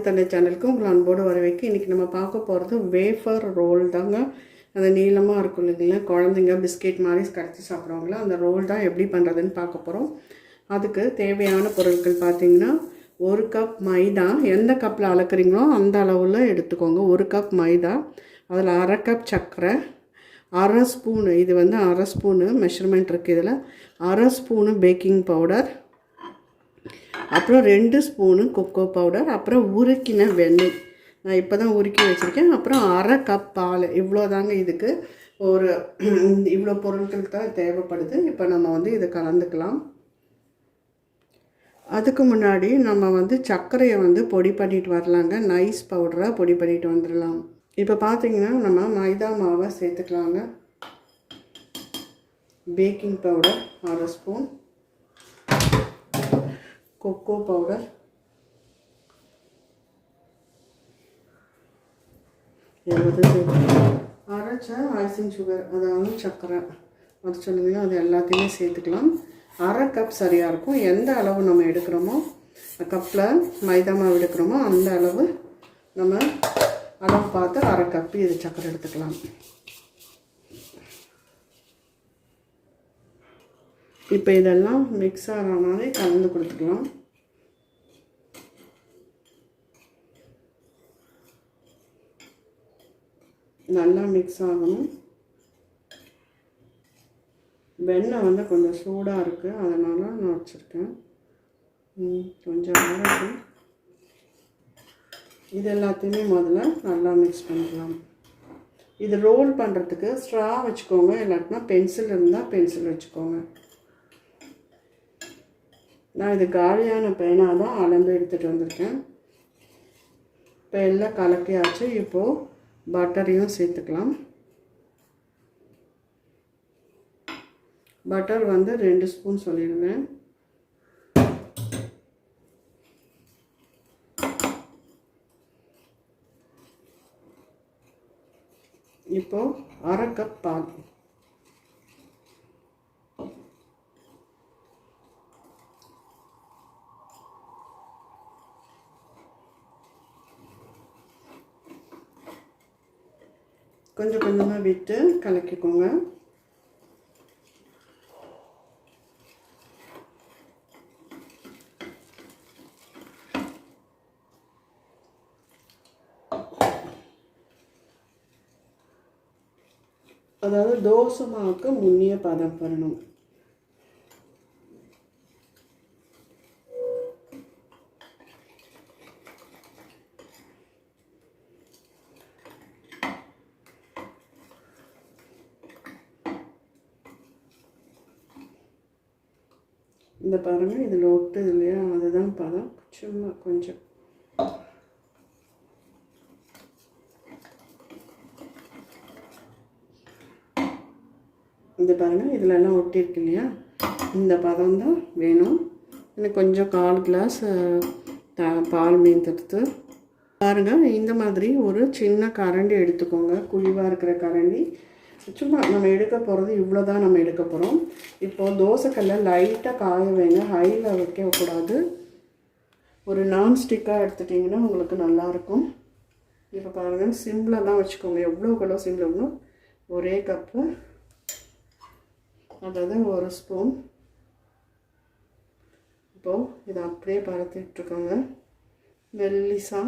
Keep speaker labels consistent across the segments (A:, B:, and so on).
A: Morning தந்தை சேனலுக்கு உங்களை அன்போடு வரவேற்க இன்றைக்கி நம்ம பார்க்க போகிறது வேஃபர் ரோல் தாங்க. அந்த நீளமாக இருக்கும் இல்லைங்களா? குழந்தைங்க பிஸ்கெட் மாதிரி கடைச்சி சாப்பிட்றவங்கள அந்த ரோல் தான் எப்படி பண்ணுறதுன்னு பார்க்க போகிறோம் அதுக்கு தேவையான பொருட்கள் பார்த்தீங்கன்னா ஒரு கப் மைதா. எந்த கப்பில் அளக்குறீங்களோ அந்த அளவில் எடுத்துக்கோங்க. ஒரு கப் மைதா அதில் அரை கப் சர்க்கரை அரை ஸ்பூனு இது வந்து அரை ஸ்பூனு மெஷர்மெண்ட் இருக்குது இதில். அரை ஸ்பூனு பேக்கிங் பவுடர் அப்புறம் ரெண்டு ஸ்பூனு கொக்கோ பவுடர் அப்புறம் உருக்கின வெண்ணெய். நான் இப்போ தான் உருக்கி வச்சுருக்கேன். அப்புறம் அரை கப் பால். இவ்வளோ தாங்க இதுக்கு. ஒரு இவ்வளோ பொருட்கள் தான் தேவைப்படுது. இப்போ நம்ம வந்து இதை கலந்துக்கலாம். அதுக்கு முன்னாடி நம்ம வந்து சர்க்கரையை வந்து பொடி பண்ணிட்டு வரலாங்க. நைஸ் பவுடராக பொடி பண்ணிட்டு வந்துடலாம். இப்போ பார்த்தீங்கன்னா நம்ம மைதா மாவை சேர்த்துக்கலாங்க. பேக்கிங் பவுடர் அரை ஸ்பூன். கொக்கோ பவுடர் எழுபது அரைச்ச ஐசிங் சுகர் அதாவது சர்க்கரை. அது சொன்னீங்களோ அது எல்லாத்தையுமே சேர்த்துக்கலாம். அரை கப் சரியாக இருக்கும். எந்த அளவு நம்ம எடுக்கிறோமோ கப்பில் மைதா மாவு எடுக்கிறோமோ அந்த அளவு நம்ம அளவு பார்த்து அரை கப்பு இது சர்க்கரை எடுத்துக்கலாம். இப்போ இதெல்லாம் மிக்ஸ் ஆகிறனாலே கலந்து கொடுத்துக்கலாம். நல்லா மிக்ஸ் ஆகணும். வெண்ணெய் வந்து கொஞ்சம் சூடாக இருக்குது அதனால் நான் வச்சுருக்கேன். கொஞ்சம் நேரம் இது எல்லாத்தையுமே முதல்ல நல்லா மிக்ஸ் பண்ணிக்கலாம். இது ரோல் பண்ணுறதுக்கு ஸ்ட்ரா வச்சுக்கோங்க. இல்லாட்டினா பென்சில் இருந்தால் பென்சில் வச்சுக்கோங்க. நான் இது காலியான பேனாக தான் அளந்து எடுத்துகிட்டு வந்திருக்கேன். இப்போ எல்லாம் கலக்கியாச்சு. இப்போது பட்டரையும் சேர்த்துக்கலாம். பட்டர் வந்து ரெண்டு ஸ்பூன் சொல்லிடுவேன். இப்போது அரை கப் பால். கொஞ்சம் கொஞ்சமாக விட்டு கலக்கிக்கோங்க. அதாவது தோசை மாவுக்கு முன்னிய பதம் பண்ணணும் இந்த பாருங்கள் இதில் ஒட்டுது இல்லையா? அதுதான் பதம். சும்மா கொஞ்சம். இந்த பாருங்கள் இதிலெல்லாம் ஒட்டியிருக்கு இல்லையா? இந்த பதம் தான் வேணும். எனக்கு கொஞ்சம் கால் கிளாஸ் பால் மீன் தடுத்து. பாருங்கள் இந்த மாதிரி ஒரு சின்ன கரண்டி எடுத்துக்கோங்க. குழிவாக இருக்கிற கரண்டி. சும்மா நம்ம எடுக்க போகிறது இவ்வளோ தான் நம்ம எடுக்க போகிறோம் இப்போது தோசைக்கல்லை லைட்டாக காய வைங்க. ஹையில் வைக்கக்கூடாது ஒரு நான்ஸ்டிக்காக எடுத்துட்டிங்கன்னா உங்களுக்கு நல்லாயிருக்கும் இப்போ பாருங்கள் சிம்மில் தான் வச்சுக்கோங்க. எவ்வளோ கிலோ சிம்மில் வேணும் ஒரே கப்பு அதாவது ஒரு ஸ்பூன் இப்போது இதை அப்படியே பரத்திட்டுருக்கோங்க மெல்லிசா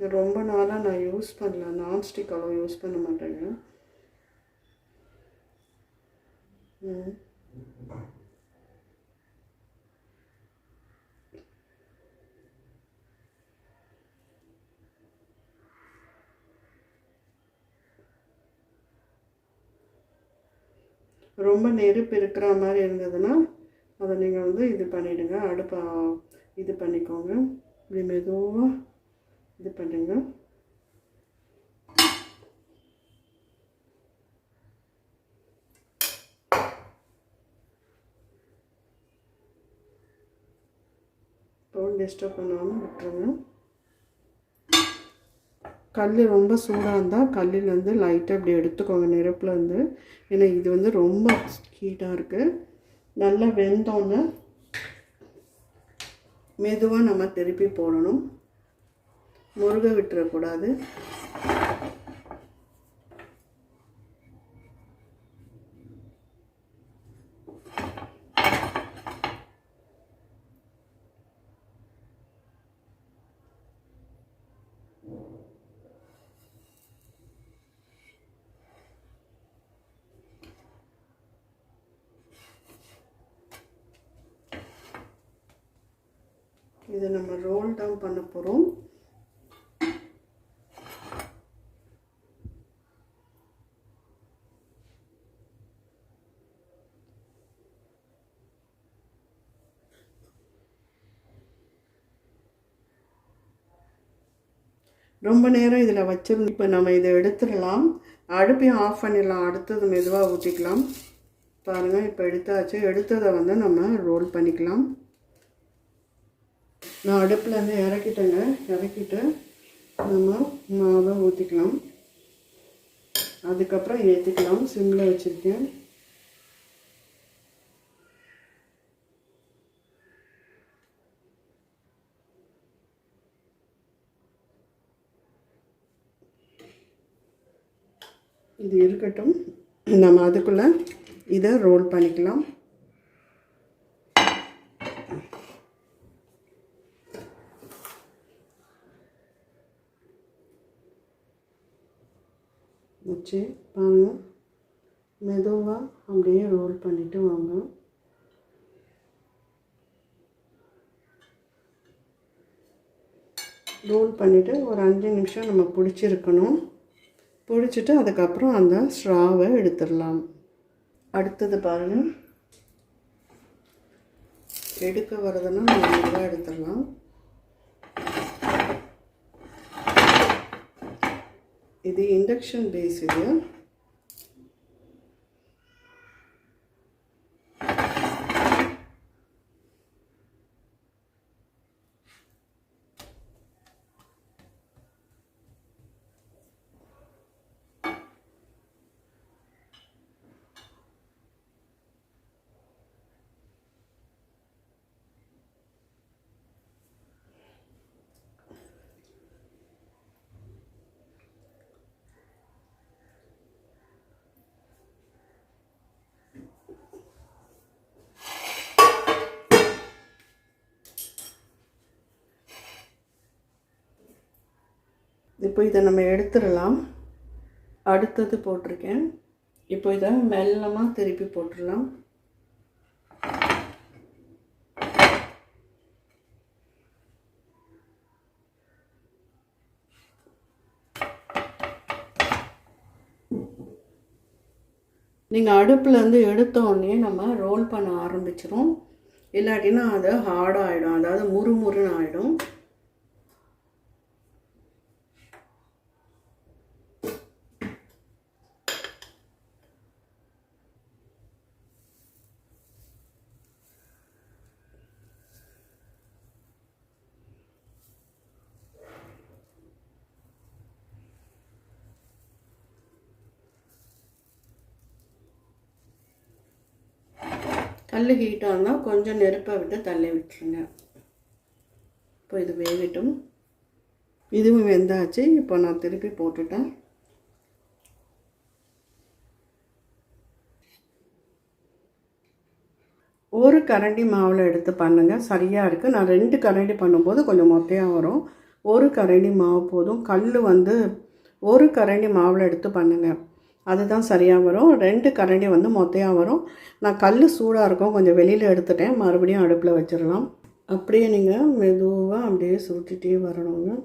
A: இது ரொம்ப நாளாக நான் யூஸ் பண்ணல. நான்ஸ்டிக் அவ்வளோ யூஸ் பண்ண மாட்டேங்க. ம். ரொம்ப நெருப்பு இருக்கிற மாதிரி இருந்ததுன்னா அதை நீங்கள் வந்து இது பண்ணிவிடுங்க அடுப்பை இது பண்ணிக்கோங்க. இப்படி மெதுவாக இது பண்ணுங்க. பவுன் டிஸ்டர்ப் பண்ணாமல் விட்டுருங்க. கல் ரொம்ப சூடாக இருந்தால் கல்லிலேருந்து லைட்டாக இப்படி எடுத்துக்கோங்க நெருப்புலேருந்து ஏன்னா இது வந்து ரொம்ப ஹீட்டாக இருக்குது நல்லா வெந்தோன்னே மெதுவாக நம்ம திருப்பி போடணும். முருக விட்டுறக்கூடாது. இதை நம்ம ரோல் டவுன் பண்ண போகிறோம் ரொம்ப நேரம் இதில் வச்சிருந்து இப்போ நம்ம இதை எடுத்துடலாம். அடுப்பையும் ஆஃப் பண்ணிடலாம். அடுத்தது மெதுவாக ஊற்றிக்கலாம் பாருங்கள் இப்போ எடுத்தாச்சு. எடுத்ததை வந்து நம்ம ரோல் பண்ணிக்கலாம். நான் அடுப்பில் இருந்து இறக்கிட்டேங்க. இறக்கிட்டு நம்ம மாவை ஊற்றிக்கலாம் அதுக்கப்புறம் ஏற்றிக்கலாம் சிம்மில் வச்சுருக்கேன். இது இருக்கட்டும். நம்ம அதுக்குள்ளே இதை ரோல் பண்ணிக்கலாம். வச்சு பாருங்கள் மெதுவாக அப்படியே ரோல் பண்ணிவிட்டு வாங்க. ரோல் பண்ணிவிட்டு ஒரு அஞ்சு நிமிஷம் நம்ம பிடிச்சிருக்கணும். பிடிச்சிட்டு அதுக்கப்புறம் அந்த ஸ்ட்ராவை எடுத்துடலாம். அடுத்தது பாருங்கள் எடுக்க வரதுன்னா நல்லா எடுத்துடலாம். இது இண்டக்ஷன் பேஸ் இது. இப்போ இதை நம்ம எடுத்துடலாம். அடுத்தது போட்டிருக்கேன். இப்போ இதை மெல்லமாக திருப்பி போட்டுடலாம். நீங்கள் அடுப்புலேருந்து எடுத்த உடனே நம்ம ரோல் பண்ண ஆரம்பிச்சிரும். இல்லாட்டினா அது ஹார்டாகிடும் அதாவது முறுமுறுன்னு ஆகிடும் கல் ஹீட்டாக இருந்தால் கொஞ்சம் நெருப்பை விட்டு தள்ளி விட்டுருங்க. இப்போ இது வேகட்டும். இதுவும் வெந்தாச்சு. இப்போ நான் திருப்பி போட்டுட்டேன். ஒரு கரண்டி மாவில் எடுத்து பண்ணுங்கள் சரியாக இருக்குது நான் ரெண்டு கரண்டி பண்ணும்போது கொஞ்சம் மொத்தையாக வரும். ஒரு கரண்டி மாவு போதும். கல் வந்து ஒரு கரண்டி மாவில் எடுத்து பண்ணுங்கள் அதுதான் சரியாக வரும். ரெண்டு கரண்டி வந்து மொத்தையாக வரும். நான் கல் சூடாக இருக்கும். கொஞ்சம் வெளியில் எடுத்துட்டேன். மறுபடியும் அடுப்பில் வச்சிடலாம். அப்படியே நீங்கள் மெதுவாக அப்படியே சுருட்டிகிட்டே வரணுங்க.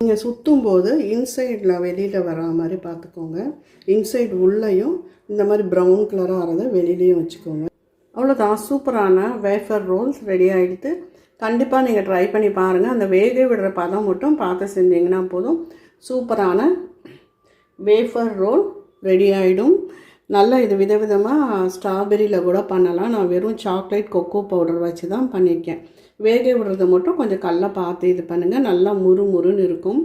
A: நீங்கள் சுற்றும் போது இன்சைடில் வெளியில் வரா மாதிரி பார்த்துக்கோங்க. இன்சைட் உள்ளேயும் இந்த மாதிரி ப்ரௌன் கலராக ஆகிறத வெளியிலையும் வச்சுக்கோங்க. அவ்வளோதான் சூப்பரான வேஃபர் ரோல்ஸ் ரெடி ஆகிடுது கண்டிப்பாக நீங்கள் ட்ரை பண்ணி பாருங்கள் அந்த வேக விடுற பதம் மட்டும் பார்த்து செஞ்சிங்கன்னா போதும். சூப்பரான வேஃபர் ரோல் ரெடி ஆகிடும் நல்லா இது விதவிதமாக ஸ்ட்ராபெரியில் கூட பண்ணலாம். நான் வெறும் சாக்லேட் கொக்கோ பவுடர் வச்சு தான் பண்ணியிருக்கேன். வேக விடுறத மட்டும் கொஞ்சம் கல்லை பார்த்து இது பண்ணுங்கள் நல்லா முறு முறுன்னு இருக்கும்.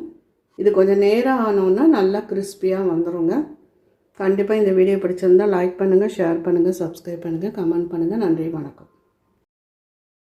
A: இது கொஞ்சம் நேரம் ஆனோன்னா நல்லா கிறிஸ்பியாக வந்துடுங்க கண்டிப்பாக இந்த வீடியோ பிடிச்சிருந்தால் லைக் பண்ணுங்கள் ஷேர் பண்ணுங்கள் சப்ஸ்கிரைப் பண்ணுங்கள் கமெண்ட் பண்ணுங்கள் நன்றி வணக்கம்.